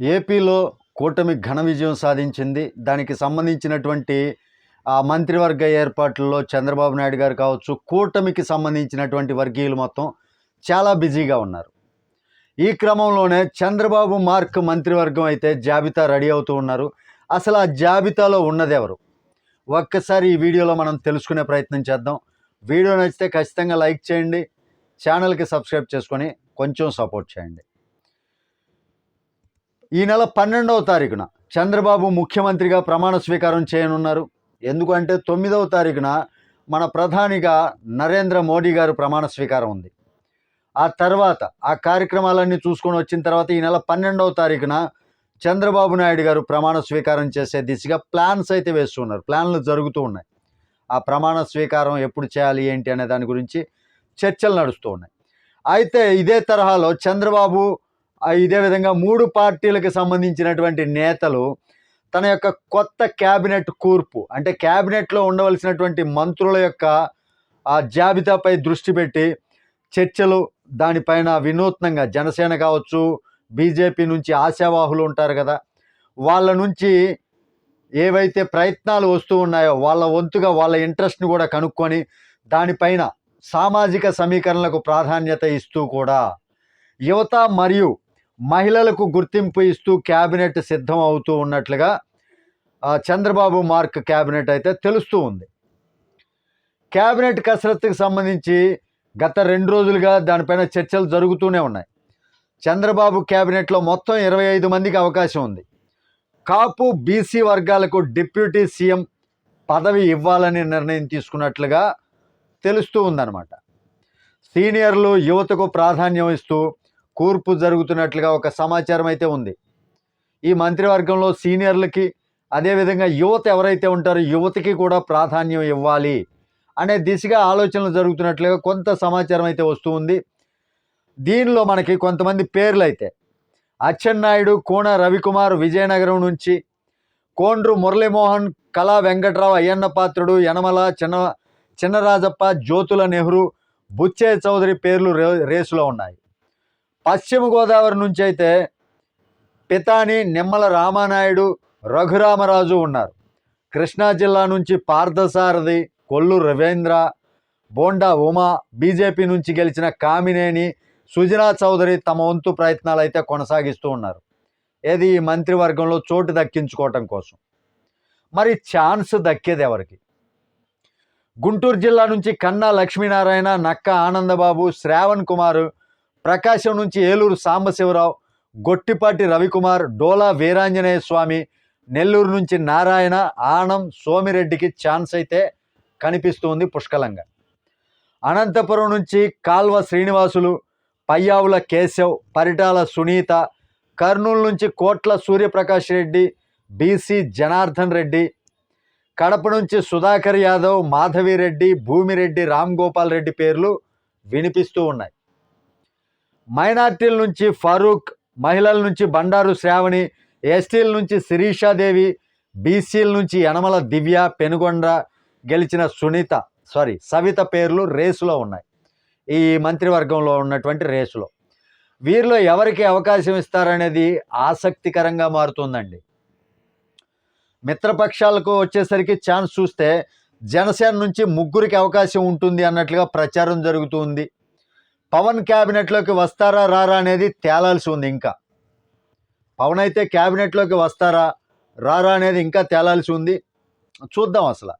ఏపీలో కూటమి ఘన విజయం సాధించింది. దానికి సంబంధించినటువంటి ఆ మంత్రివర్గ ఏర్పాట్లలో చంద్రబాబు నాయుడు గారు కావచ్చు కూటమికి సంబంధించినటువంటి వర్గీయులు మొత్తం చాలా బిజీగా ఉన్నారు. ఈ క్రమంలోనే చంద్రబాబు మార్క్ మంత్రివర్గం అయితే జాబితా రెడీ అవుతూ ఉన్నారు. అసలు ఆ జాబితాలో ఉన్నదెవరు ఒక్కసారి ఈ వీడియోలో మనం తెలుసుకునే ప్రయత్నం చేద్దాం. వీడియో నచ్చితే ఖచ్చితంగా లైక్ చేయండి ఛానల్కి సబ్స్క్రైబ్ చేసుకొని కొంచెం సపోర్ట్ చేయండి. ఈ నెల పన్నెండవ తారీఖున చంద్రబాబు ముఖ్యమంత్రిగా ప్రమాణ స్వీకారం చేయనున్నారు. ఎందుకంటే తొమ్మిదవ తారీఖున మన ప్రధానిగా నరేంద్ర మోడీ గారు ప్రమాణ స్వీకారం ఉంది. ఆ తర్వాత ఆ కార్యక్రమాలన్నీ చూసుకొని వచ్చిన తర్వాత ఈ నెల పన్నెండవ తారీఖున చంద్రబాబు నాయుడు గారు ప్రమాణ స్వీకారం చేసే దిశగా ప్లాన్స్ అయితే వేస్తున్నారు. ప్లాన్లు జరుగుతూ ఉన్నాయి. ఆ ప్రమాణ స్వీకారం ఎప్పుడు చేయాలి ఏంటి అనే దాని గురించి చర్చలు నడుస్తూ ఉన్నాయి. అయితే ఇదే తరహాలో చంద్రబాబు ఇదే విధంగా మూడు పార్టీలకు సంబంధించినటువంటి నేతలు తన యొక్క కొత్త క్యాబినెట్ కూర్పు అంటే క్యాబినెట్లో ఉండవలసినటువంటి మంత్రుల యొక్క ఆ జాబితాపై దృష్టి పెట్టి చర్చలు దానిపైన వినూత్నంగా జనసేన కావచ్చు బీజేపీ నుంచి ఆశావాహులు ఉంటారు కదా వాళ్ళ నుంచి ఏవైతే ప్రయత్నాలు వస్తూ ఉన్నాయో వాళ్ళ వంతుగా వాళ్ళ ఇంట్రెస్ట్ని కూడా కనుక్కొని దానిపైన సామాజిక సమీకరణలకు ప్రాధాన్యత ఇస్తూ కూడా యువత మరియు మహిళలకు గుర్తింపు ఇస్తూ క్యాబినెట్ సిద్ధం అవుతూ ఉన్నట్లుగా చంద్రబాబు మార్క్ క్యాబినెట్ అయితే తెలుస్తూ ఉంది. క్యాబినెట్ కసరత్తుకు సంబంధించి గత రెండు రోజులుగా దానిపైన చర్చలు జరుగుతూనే ఉన్నాయి. చంద్రబాబు క్యాబినెట్లో మొత్తం ఇరవై ఐదు మందికి అవకాశం ఉంది. కాపు బీసీ వర్గాలకు డిప్యూటీ సీఎం పదవి ఇవ్వాలని నిర్ణయం తీసుకున్నట్లుగా తెలుస్తూ ఉందన్నమాట. సీనియర్లు యువతకు ప్రాధాన్యం ఇస్తూ కూర్పు జరుగుతున్నట్లుగా ఒక సమాచారం అయితే ఉంది. ఈ మంత్రివర్గంలో సీనియర్లకి అదేవిధంగా యువత ఎవరైతే ఉంటారో యువతకి కూడా ప్రాధాన్యం ఇవ్వాలి అనే దిశగా ఆలోచనలు జరుగుతున్నట్లుగా కొంత సమాచారం అయితే వస్తూ ఉంది. దీనిలో మనకి కొంతమంది పేర్లు అయితే అచ్చెన్నాయుడు కోన రవికుమార్ విజయనగరం నుంచి కోండ్రు మురళీమోహన్ కళా వెంకట్రావు అయ్యన్న పాత్రుడు యనమల చిన్న చిన్నరాజప్ప జ్యోతుల నెహ్రూ బుచ్చే చౌదరి పేర్లు రే రేసులో ఉన్నాయి. పశ్చిమ గోదావరి నుంచి అయితే పితాని నిమ్మల రామానాయుడు రఘురామరాజు ఉన్నారు. కృష్ణా జిల్లా నుంచి పార్థసారథి కొల్లు రవీంద్ర బోండా ఉమా బీజేపీ నుంచి గెలిచిన కామినేని సుజనా చౌదరి తమ వంతు ప్రయత్నాలు అయితే కొనసాగిస్తూ ఉన్నారు. ఏది ఈ మంత్రివర్గంలో చోటు దక్కించుకోవటం కోసం? మరి ఛాన్స్ దక్కేది ఎవరికి? గుంటూరు జిల్లా నుంచి కన్నా లక్ష్మీనారాయణ నక్క ఆనందబాబు శ్రావణ్ కుమార్ ప్రకాశం నుంచి ఏలూరు సాంబశివరావు గొట్టిపాటి రవికుమార్ డోలా వీరాంజనేయ స్వామి నెల్లూరు నుంచి నారాయణ ఆనం సోమిరెడ్డికి ఛాన్స్ అయితే కనిపిస్తుంది పుష్కలంగా. అనంతపురం నుంచి కాల్వ శ్రీనివాసులు పయ్యావుల కేశవ్ పరిటాల సునీత కర్నూలు నుంచి కోట్ల సూర్యప్రకాష్ రెడ్డి బీసీ జనార్దన్ రెడ్డి కడప నుంచి సుధాకర్ యాదవ్ మాధవిరెడ్డి భూమిరెడ్డి రామ్ గోపాల్ రెడ్డి పేర్లు వినిపిస్తూ ఉన్నాయి. మైనార్టీల నుంచి ఫరూక్ మహిళల నుంచి బండారు శ్రావణి ఎస్టీల నుంచి శిరీషాదేవి బీసీల నుంచి యనమల దివ్య పెనుగొండ గెలిచిన సునీత సారీ సవిత పేర్లు రేసులో ఉన్నాయి. ఈ మంత్రివర్గంలో ఉన్నటువంటి రేసులో. వీరిలో ఎవరికి అవకాశం ఇస్తారనేది ఆసక్తికరంగా మారుతుందండి. మిత్రపక్షాలకు వచ్చేసరికి ఛాన్స్ చూస్తే జనసేన నుంచి ముగ్గురికి అవకాశం ఉంటుంది అన్నట్లుగా ప్రచారం జరుగుతుంది పవన్ క్యాబినెట్లోకి వస్తారా రారా అనేది తేలాల్సి ఉంది ఇంకా. పవన్ అయితే క్యాబినెట్లోకి వస్తారా రారా అనేది ఇంకా తేలాల్సి ఉంది. చూద్దాం అసలు.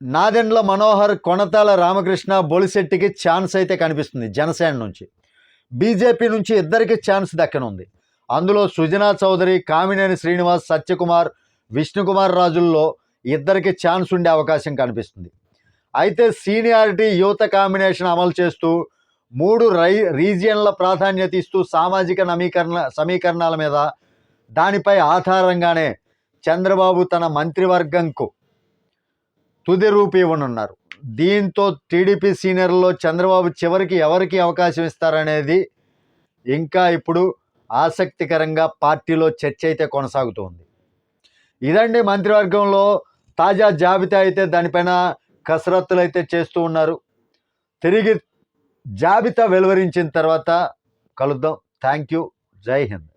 నాదెండ్ల మనోహర్ కొనతాల రామకృష్ణ బొలిశెట్టికి ఛాన్స్ అయితే కనిపిస్తుంది జనసేన నుంచి. బీజేపీ నుంచి ఇద్దరికి ఛాన్స్ దక్కనుంది. అందులో సుజనా చౌదరి కామినేని శ్రీనివాస్ సత్యకుమార్ విష్ణుకుమార్ రాజుల్లో ఇద్దరికి ఛాన్స్ ఉండే అవకాశం కనిపిస్తుంది. అయితే సీనియారిటీ యువత కాంబినేషన్ అమలు చేస్తూ మూడు రై రీజియన్ల ప్రాధాన్యత ఇస్తూ సామాజిక నమీకరణ సమీకరణాల మీద దానిపై ఆధారంగానే చంద్రబాబు తన మంత్రివర్గంకు తుది రూపు ఇవ్వనున్నారు. దీంతో టీడీపీ సీనియర్లో చంద్రబాబు చివరికి ఎవరికి అవకాశం ఇస్తారనేది ఇంకా ఇప్పుడు ఆసక్తికరంగా పార్టీలో చర్చ అయితే కొనసాగుతోంది. ఇదండి మంత్రివర్గంలో తాజా జాబితా అయితే దానిపైన కసరత్తులు అయితే చేస్తూ ఉన్నారు. తిరిగి జాబితా వెలువరించిన తర్వాత కలుద్దాం. థ్యాంక్ యూ జై హింద్.